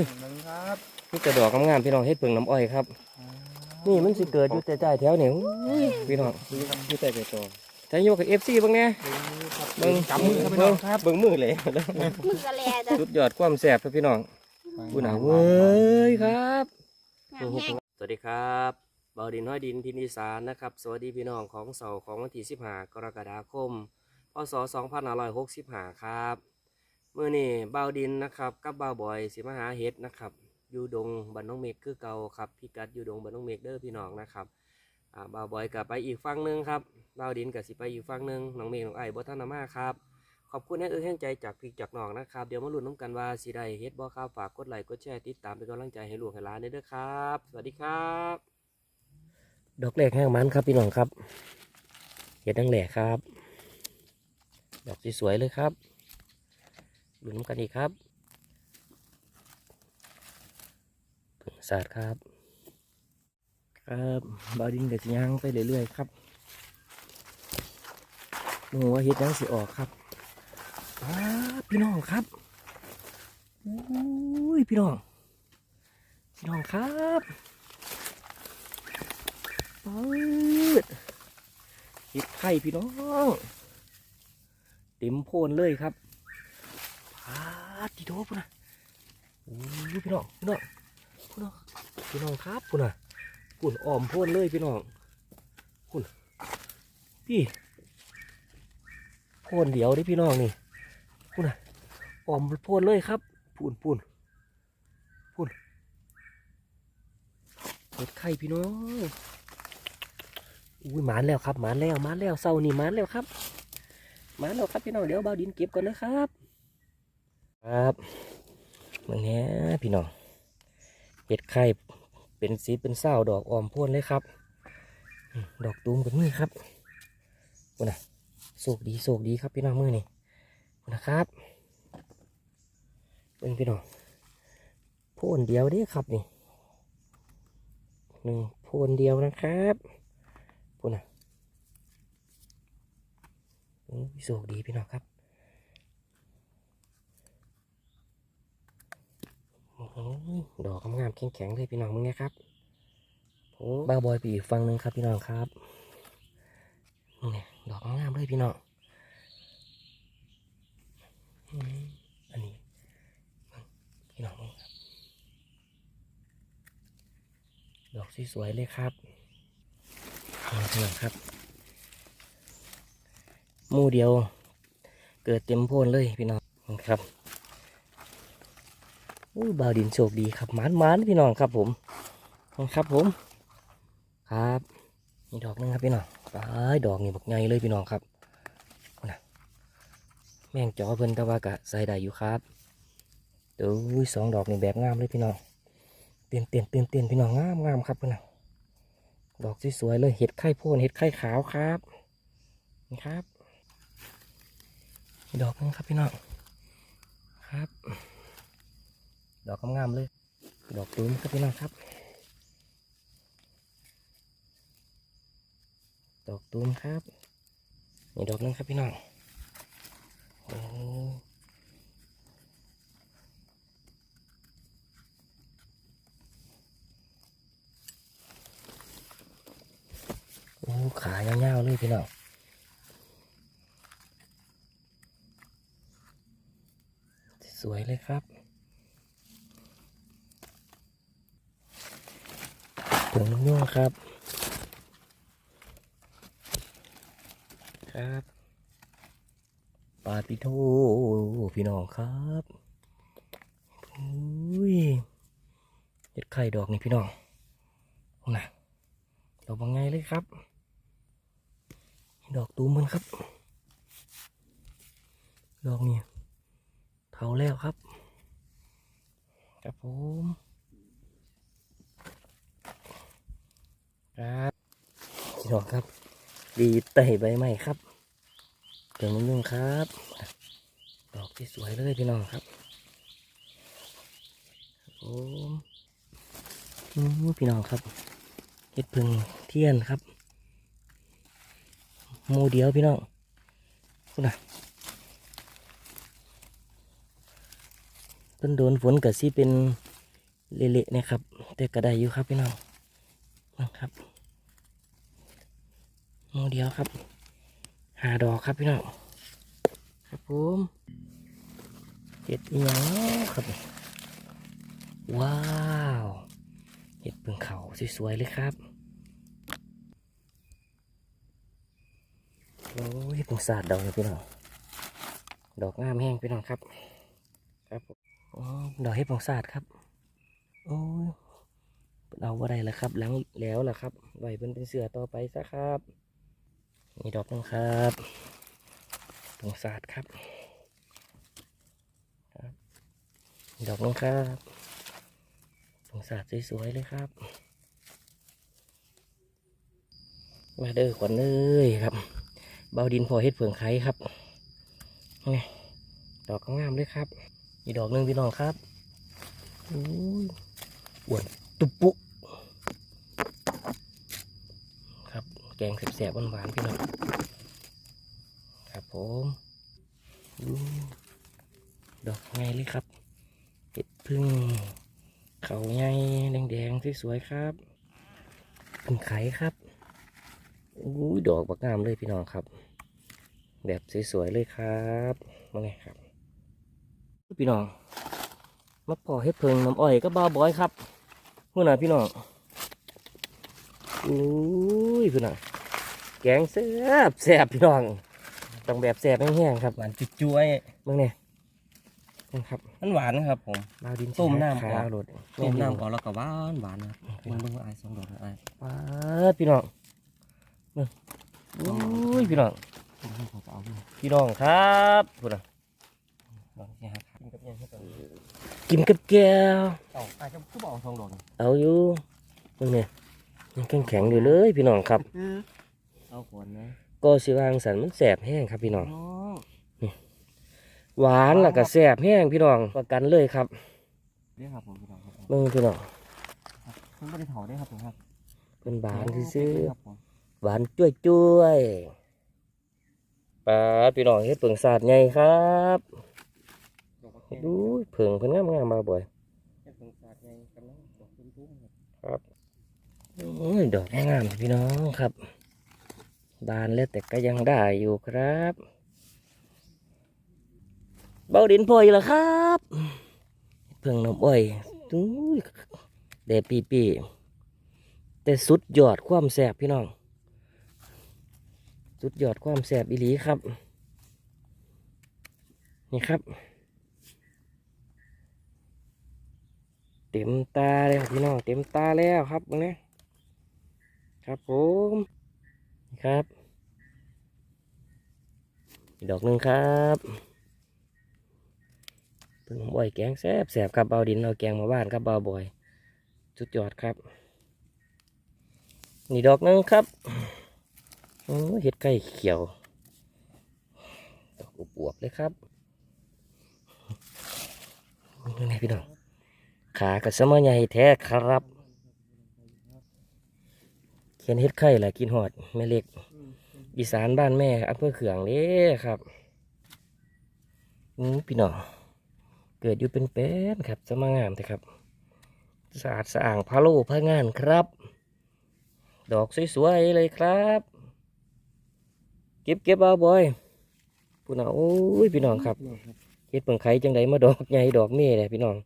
ยหนึ่งครับนี่แต่ดอกงามๆพี่น้องเฮ็ดเพิ่งน้ำอ้อยครับ นี่มันสิเกิดอยู่แต่ใต้แถวนี่อุ้ยพี่น้องดีครับที่แต่เกิดโตแต่อยู่กับ FC เบิ่งแน่เบิ่งจับมือครับพี่น้เบิ่องงครับเบิ่งมือเลยมือกระแลจ้ะสุดยอดความแซ่บครับพี่น้องกูหนาวเว้ยครับงามแห้งสวัสดีครับเบาดินห้อยดินทินอีสานนะครับ สวัสดีพี่น้องของเสาร์ของวันที่15กรกฎาคมพศ2565ครับ เมื่อนี่เบาดินนะครับกับเบาบอยสิมาหาเฮ็ดนะครับอยู่ดงบันน้องเมฆคือเก่าครับพิกัดอยู่ดงบันน้องเมฆเด้อพี่น้องนะครับอ่าเบาบอยกับไปอีกฝั่งหนึงครับเบาดินกับสิไปอีกฝั่งหนึงน้องเมฆน้องไอ้บ่ทันนามาครับขอบคุณให้เอื้อแห่งใจจากพี่จากน้องนะครับ เดี๋ยวมาลุ้นน้ำกันว่าสิได้เฮ็ดบ่ครับฝากกดไลค์กดแชร์ติดตามเป็นกำลังใจให้หลูกให้หลานเด้อครับ สวัสดีครับดอกแรกแห้งมันครับพี่น้องครับเห็ดดังแหล่ครับ ดอกสวยๆเลยครับ ลุ้นน้ำกันอีกครับผึ่งศาสตร์ครับ ครับบาดินกับย่างไปเรื่อยๆครับโอ้ว่าเห็ดยังสิออกครับพี่น้องครับอุ้ยพี่น้อง พี่น้องครับปืดเห็ดไข่พี่น้อง เต็มโพนเลยครับ ดที่โถปุ่นนะอุ้ยพี่น้องพี่น้องพี่น้องพี่น้องครับปุ่นนะปุ่นอ้อมโพนเลยพี่น้องปุ่นพี่โพนเดี๋ยวดิพี่น้องนี่พูนอะออมพูนเลยครับพูนพูนพูนเห็ดไข่พี่น้องอุ้ยหมานแล้วครับหมานแล้วหมานแล้วเศร้านี่หมานแล้วครับหมานแล้วครับพี่น้องเดี๋ยวเบาดินเก็บก่อนนะครับ ครับมึงเนี้พี่น้องเห็ดไข่เป็นสีเป็นเศร้าดอกออมพ่นเลยครับ ดอกตูมกับนี่ครับพูนอะโศกดีโศกดีครับพี่น้องมือนี่นะครับเป็นพี่น้องโพนเดียวเด้ครับนี่หนึ่งโพนเดียวนะครับพูนอะโอ้ยโชคดีพี่น้องครับโอ้โห ดอกงามๆแข็งๆเลยพี่น้องมึงไงครับโอ้บ้าบอยไปอีกฝั่งหนึ่งครับพี่น้องครับนี่ดอกงามๆเลยพี่น้องอืมอันนี้พี่น้องครับ ดอกสวยๆเลยครับนี่พี่น้องครับหมู่เดียว เกิดเต็มโพนเลยพี่น้องครับ อู้บาวดินโชคดีครับหมานหมานพี่น้องครับผมครับผม ครับนี่ดอกนึงครับพี่น้องไอ้ายดอกนี่บักใหญ่เลยพี่น้องครับแม่งจอเพิ่นต่ว่ากะใส่ได้อยู่ครับเดี๋ยวอุ้ยสองดอกนี่แบบงามเลยพี่น้องเตียนเตียนเตียนเตียนพี่น้องงามงามครับพี่น้องดอกสวยๆเลยเห็ดไข่โพนเห็ดไข่ขาวครับนี่ครับ ดอกนึงครับพี่น้องครับ ดอกงามๆเลย ดอกตูมครับพี่น้องครับ ดอกตูมครับนี่ดอกนึงครับพี่น้องโอ้โอ้ขายาวๆเลยพี่น้องสวยเลยครับ งนุ่งครับ ครับปาติโทพี่น้องครับอุ้ยเห็ดไข่ดอกนี่พี่น้องนะดอกบางไงเลยครับ ดอกตูมมันครับ ดอกนี่เท่าแล้วครับ ครับผม ครับพี่น้องครับ ดีเตะใบไม้ครับเดี๋ยวมึงยุ่งครับ ดอกที่สวยเลยพี่น้องครับโอ้พี่น้องครับเห็ดพึ่งเทียนครับหมูเดียวพี่น้องคุณน่ะต้นโดนฝนกับซีเป็นเละๆนะครับ แต่ก็ได้อยู่ครับพี่น้องนะครับ โมเดียวครับหาดอกครับพี่น้องครับผมเห็ดเอียังครับ ว้าวเห็ดเปิงเขาสวยๆเลยครับโอ้ยเห็ดเปิงสาดดอกเลยพี่น้องดอกงามแห้งพี่น้องครับ ครับผมอ๋อดอกเห็ดเปิงสาดครับโอ้ยเอาอะไรล่ะครับหลังแล้วล่ะครับไว้เป็นเป็นเสือต่อไปซะครับ มีดอกหนึงครับเปิงสาดครับครับมีดอกหนึงครับเปิงสาดสวยๆเลยครับ มาเด้อขวัญเอ้ยครับ เบาดินพอเฮ็ดเผืองไข่ครับนี่ดอกก็งามเลยครับ อีกดอกหนึ่งพี่น้องครับอุ้วนตุบปุ๊ครับ แกงแสบๆหวานๆพี่น้องครับผมอู้ดอกไงเลยครับเห็ดพึ่งเขาไงแดงๆสวยๆครับเป็นไข่ครับอุ้ดอกบักงามเลยพี่น้องครับ แบบสวยๆเลยครับมาไงครับพี่น้องมาพอเฮ็ดเพิงน้ำอ้อยก็บ้าบอยครับพูดน่ะพี่น้องอุ้ยพี่น้อง แกงแซ่บแซ่บพี่น้องต้องแบบแซ่บแห้งๆครับ หวานจุดจ้วยมึงเนี่ยนะครับ มันหวานนะครับผมบาวดินต้มน้ำขาก่อนโรดต้มน้ำก่อนแล้วก็หวานหวานนะครับมันเบิ่งว่าไอ้สองดอกนะไอ้ปาดพี่น้องมึงอุ้ยพี่น้องผมให้เขาเอาไปพี่น้องครับพูดน่ะลองแค่หาขากินกับยังให้ก่อนกินกับแก้วเอาไอ้จะคือบอกเอาสองดอกนะเอาอยู่มึงเนี่ยยังแข็งแข็งๆอยู่เลยพี่น้องครับ เอาก่อนนะก็สิวางสันมันแสบแห้งครับพี่น้องน้อง หวานแล้วก็แสบแห้งพี่น้องประกันเลยครับเรียกครับผมพี่น้องครับมึงพี่น้องคุณไม่ได้เถาได้ครับผมครับเป็นหวานซื้อครับผมๆหวานจ้วยจ้วยๆปลาดพี่น้องเฮ็ดเปิงสาดไงครับดอกบักแข้งดูเผิงเพิ่นงามงามๆมาบ่อยเฮ็ดเป็นศาสตร์ไงกำลังดอกตุ้มๆครับครับโอ้ยดอกงามๆพี่น้องครับ บานแล้วแต่ก็ยังได้อยู่ครับ เบาดินพอยแล้วครับเพิ่งน้ำอ้อยอุ้ยแดดปีปีแต่สุดยอดความแสบพี่น้อง สุดยอดความแสบอีหลีครับ นี่ครับ เต็มตาแล้วพี่น้อง เต็มตาแล้วครับตรงนี้ครับผม ครับอีกดอกหนึ่งครับเพิ่งบ่อยแกงแซ่บแสบครับเบาดินเอาแกงมาบ้านครับเบาบ่อยสุดยอดครับนี่ดอกหนึงครับเห็ดไก่เขียว ดอกอวบๆเลยครับนี่ไงพี่น้องขากับสมอใหญ่แท้ครับ เขียนเฮ็ดไข่แหละกินหอดแม่เล็ก อีสานบ้านแม่อำเภอเขืองเด้ครับนี่พี่น้องเกิดอยู่เป็นเป็นๆครับสมางามแต่ครับสะอาดสะอ่างพะโลพะงานครับ ดอกสวยๆเลยครับ เก็บเก็บเอาบอยพี่น้องโอ้ยพี่น้องครับเฮ็ดเปิงไข่จังไดมาดอกใหญ่ดอกเม่เลยพี่น้อง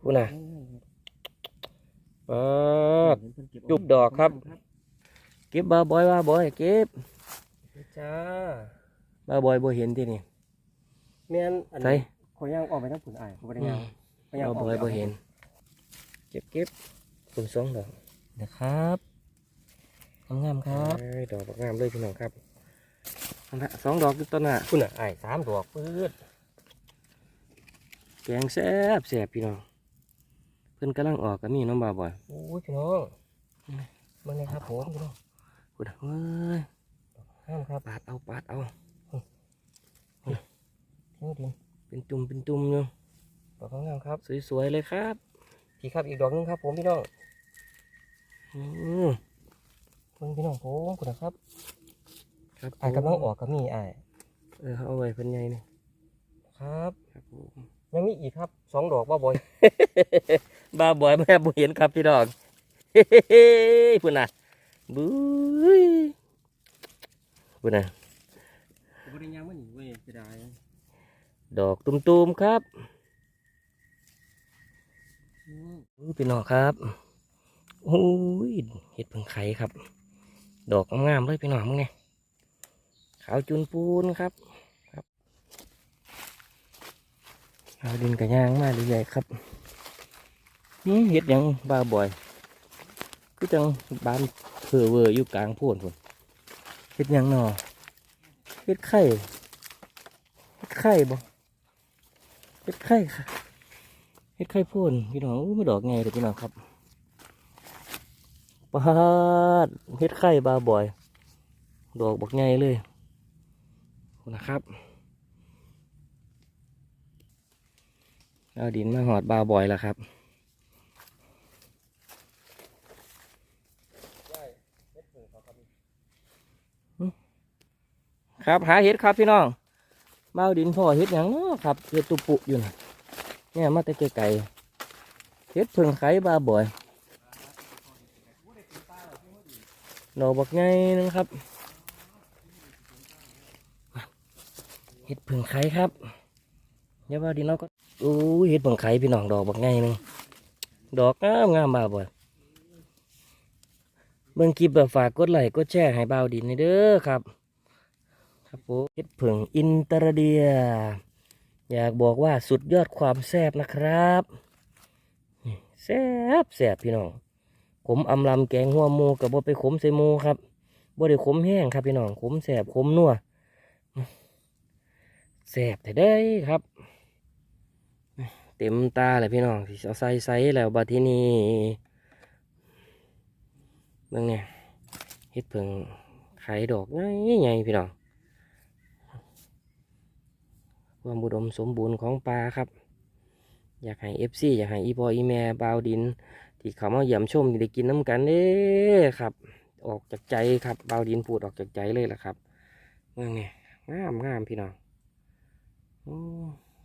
พูดน่ะปาดจุบดอกครับ เก็บบาบอยบาบอยเก็บจ้าบาบอยบ่เห็นที่นี่แม่นอันใส่นี้ขอย่างออกไปทั้งผุนอ้ายผมบ่ได้ย่างขย่างบาออกบอยบ่เห็น เก็บเก็บคุณสองดอกนะครับงามๆครับเอ้ยดอกบักงามเลยพี่น้องครับนั่นละสองดอกอยู่ต้นน่ะคุณอะอ้ายสามดอกปื๊ดแกงแซ่บแซ่บพี่น้องเพิ่นกำลังออกก็มีน้องบาบอยโอ้ยพี่น้องมันเลยครับผมพี่น้อง พูดเฮ้ยห้ามครับปาดเอาปาดเอาทิ้งดินเป็นจุ่มเป็นจุ่มอยู่ดอกงามๆครับ สวยๆเลยครับพี่ครับอีกดอกหนึงครับ ผมพี่น้องอืมเพิ่งพี่น้องผมคุณนะครับ ครับอ้ายกำลังออกก็มีอ้ายเออเอาไว้เพิ่นใหญ่นี่ครับครับผมยังมีอีกครับสองดอกว่าบอยบาวบอยแม่บ่เห็นครับพี่น้องเฮ้ยพุ่นน่ะ บุ้ยพุ่นน่ะบริยังมันเว้ยจะได้ดอกตุ่มๆครับอู้พี่น้องครับโอ้ยเห็ดพิ่งไข่ครับ ดอกงามๆเลยพี่น้องมึงไงขาวจุนปูนครับครับเอาดินกระย่างมาเรื่อยๆครับอืมเห็ดยังบ้าบ่อย ก็จังบ้านเพอเวอร์อยู่กลางโพนพุ่นเห็ดยังหนอเห็ดไข่เห็ดไข่บ่เห็ดไข่ค่ะเห็ดไข่พ่นพี่น้องอู้มาดอกไงเดี๋ยวพี่น้องครับปาดเห็ดไข่บาบ่อย ดอกบักไงเลยนะครับเอาดินมาหอดบาบ่อยแล้วครับ ครับหาเห็ดครับพี่น้องเอาดินพ่อเห็ดหยังนาะครับเห็ดตุปุอยู่นะเนี่ยมาแต่ไกลเห็ดเพิ่งไข่บาบ่อยดอกบักไงนึงครับเห็ดเพิ่งไข่ครับเดี๋ยว่าดินเราก็โอ้เห็ดเพิ่งไข่พี่น้องดอกบักไงนึงดอกงามงามบาบ่อยเบิ่งคลิปแบบฝากกดไลค์กดแชร์ให้บ่าดินนี่เด้อครับ ครับผมเห็ดผึ่งอินเตอร์เดีย อยากบอกว่าสุดยอดความแซ่บนะครับแซ่บแซ่บพี่น้อง ขมอำลำแกงหัวหมูกับบ่ไปขมใส่หมูครับบ่ได้ขมแห้งครับพี่น้องขมแซ่บขมนัวแซ่บแต่ได้ครับ เต็มตาเลยพี่น้องเอาใส่ใส่แล้วบัดที่นี่เบิ่งเนี่ยเห็ดผึ่งไข่ดอกใหญ่ๆพี่น้อง ความอุดมสมบูรณ์ของปลาครับ อยากให้เอฟซีอยากให้อีพออีแม่บาวดิน ที่เขามาเยี่ยมชมได้กินน้ำกันเด้ครับ ออกจากใจครับบาวดินพูดออกจากใจเลยล่ะครับเมื่อไงงามงามพี่น้องโอ้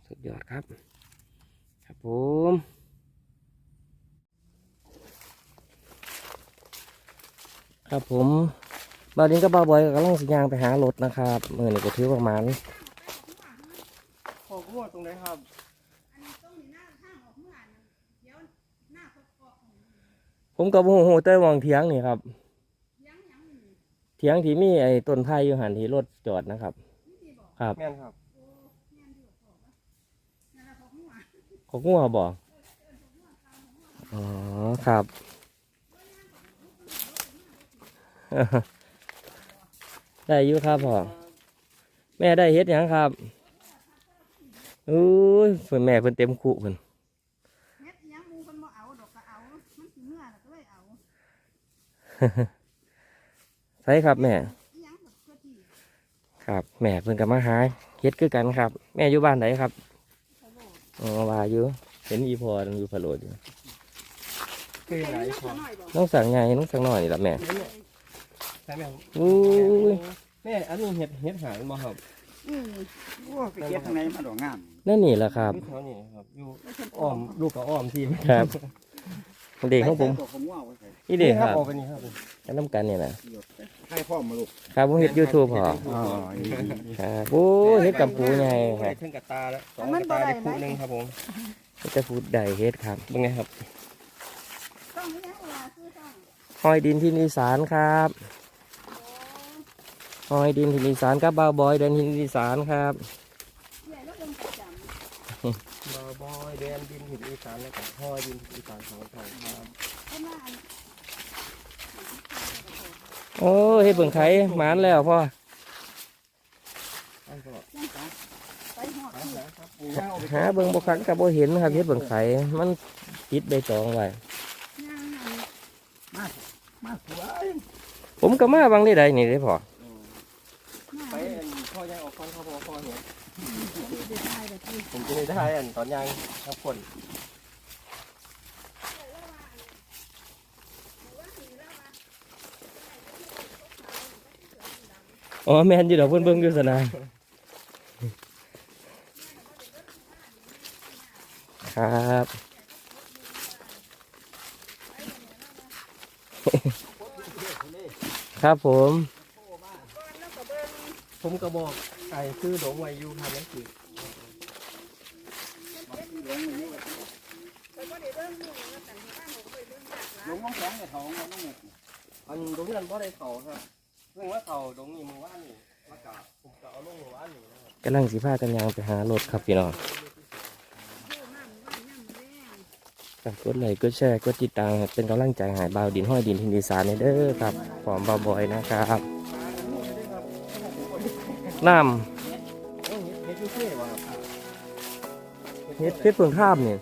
สุดยอดครับ ครับผมครับผมบาวดินกับบาวบอยก็กำลังสิยางไปหารถนะครับเมื่อนี้ก็ถือประมาณ อกัวตรงไหนครับผมกับโอ้โหเต้ยมองเถียงนี่ครับเถียงที่มีไอ้ต้นไผ่อยู่หันที่รถจอดนะครับครับแม่นครับของัวบอกอ๋อครับ ได้อยู่ครับพ่อแม่ได้เฮ็ดหยังครับ อุ้ยเพิ่นแม่เพิ่นเต็มคุเพิ่นเฮ็ดหยังหมูเพิ่นบ่เอาดอกก็เอา มันสิเมื่อแล้วก็เลยเอาใช่ครับแม่อีหยังแบบเพื่อที่ครับ แม่เพิ่นกับมาหาเฮ็ดคือกันครับ แม่อยู่บ้านไหนครับเขาโลดอ๋อว่าอยู่เห็นอีพออยู่พะโลดอยู่คืออะไรเฮ็ดขอหน่อยบ่น้องสั่งไงน้องสั่งหน่อยนี่ละแม่ใช่ไหมอุ้ยแม่อันนี้เห็ดเห็ดหายมาครับอืม โอ้ไปเก็บทางไหนมาดอกงามนั่นนี่แหละครับ อยู่แถวนี้ครับอยู่อ้อมลูกกับอ้อมทีมครับ เด็กของผมตัวผมว่าไว้ใส่นี่เด็กครับออกไปนี่ครับอันน้ำกันเนี่ยนะให้พ่อมาลูกครับผมเฮ็ดยูทูบพออ๋อครับโอ้ยเฮ็ดกับปูไงคได้รับถึงกับตาแล้วสองกับตาได้คู่หนึงครับผมเฮ็ดจะพูดใดเฮ็ดครับ เป็นไงครับ ต้องอีหยังเวลาซื้อต้องหอยดินที่อีสานครับ หอยดินที่อีสานครับบ่าวบอยเดินที่อีสานครับใหญ่แล้วเบิ่งประจำบอบอยแดนดินหินอีสานแล้วก็พ่อดินอีสานสองทางครับเพิ่นว่าอันโอ้ยเฮ็ดเบิ่งไข่หมานแล้วพ่ออันก็ไปหอดที่ครับปูย่างเอาไปหาเบิ่งบ่คักก็บ่เห็นครับเฮ็ดเบิ่งไข่มันติดใบตองไว้ย่างอันมาสวยผมก็มาบางได้ใดนี่เด้พ่อไป อันพ่อย่างออกฟันเขาพอพ่อเห็นเด็ดได้แบบนี้ผมจะได้ได้อันตอนย่างครับคนอ๋อแม่นอยู่ดอกเพิ่นเบิ่งอยู่สนามครับครับผมแล้วก็เบิ่ง ผมก็บอกไอ้ซื้อดงไวอยู่ครับนั่นคือไงหลงน้องแข็งเนี่ยท้องน้องเนี่ยอันดงนั้นบ่ได้เขาครับเพิ่องว่าเขาดงนี้มือว่านี่มากะผมก็เอาลงมือว่านี่นะครับกำลังสิพากันยางไปหารถครับพี่น้องกดไลค์กดแชร์กดติดตามเป็นกำลังใจให้บ่าดินห้อยดินทินดีสานในเด้อครับ พร้อมบาวบอยนะครับ น้ำเฮ็ดเพชรเพิ่งท่ามเนี่อัน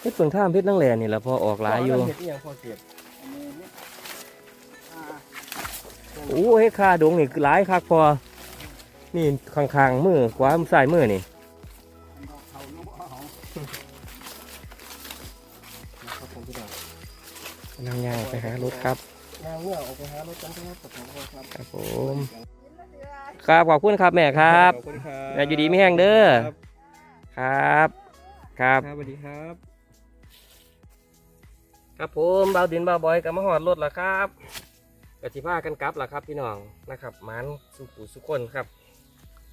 เฮ็ดยังงองท่ามเพชรนั่งแหล่นี่แหละพอออกหลายอยู่โอ้เฮ็ดคาดงนี่หลายคักพอนี่ข้างๆมือขวามือซ้ายมือนี่ ครับกับผมครับครับผมกินแล้วเดือครับขอบคุณครับแม่ครับขอบคุณครับแม่อยู่ดีไม่แห้งเด้อ ครับ ครับครับสวัสดีครับ ครับผมเบาดินเบาบอยกับมาหอดรถแล้วครับกติภากันกลับแล้วครับพี่น้องนะครับหมันสุขุสุขคนครับ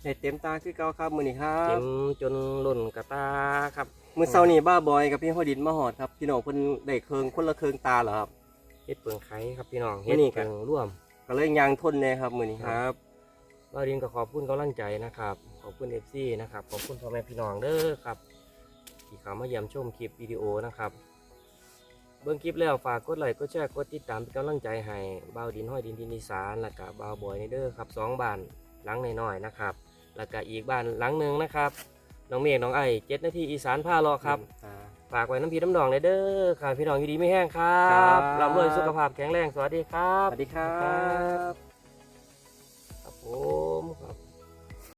เห็ดเต็มตาคือเก่าครับมือนี้ครัเต็บมจนหล่นกระตาครับมือเช้านี่บ้าบอยกับพี่ฮอดินมาหอดครับพี่น้องเพิ่นได้เคืองคนละเคืองตาเหรอครับ เฮ็ดเปลืองไข่ครับพี่น้องมื้เฮ็ดอนี้เปลืองร่วม ก็เลยยางทนเลยครับมือนี้ครับเบาดินก็ขอบคุณกำลังใจนะครับ ขอบคุณเอฟซีนะครับ ขอบคุณพ่อแม่พี่น้องเด้อครับที่เข้ามาเยี่ยมชมคลิปวิดีโอนะครับ เบิ่งคลิปแล้วฝากกดไลค์กดแชร์กดติดตามเป็นกำลังใจให้บ่าวดินห้อยดินทินอีสานแล้วก็บ่าวบอยในเด้อครับสองบ้านหลังน้อยๆนะครับ แล้วก็อีกบ้านหลังหนึ่งนะครับน้องเมฆน้องไอ้เจ็ดนาทีอีสานผ้าเลาะครับ ฝากไว้น้ำพีน้ำดองเลยเด้อค่ะพี่น้องอยู่ดีไม่แห้งครับครับ ร่ำรวยสุขภาพแข็งแรงสวัสดีครับ สวัสดีครับ ครับผม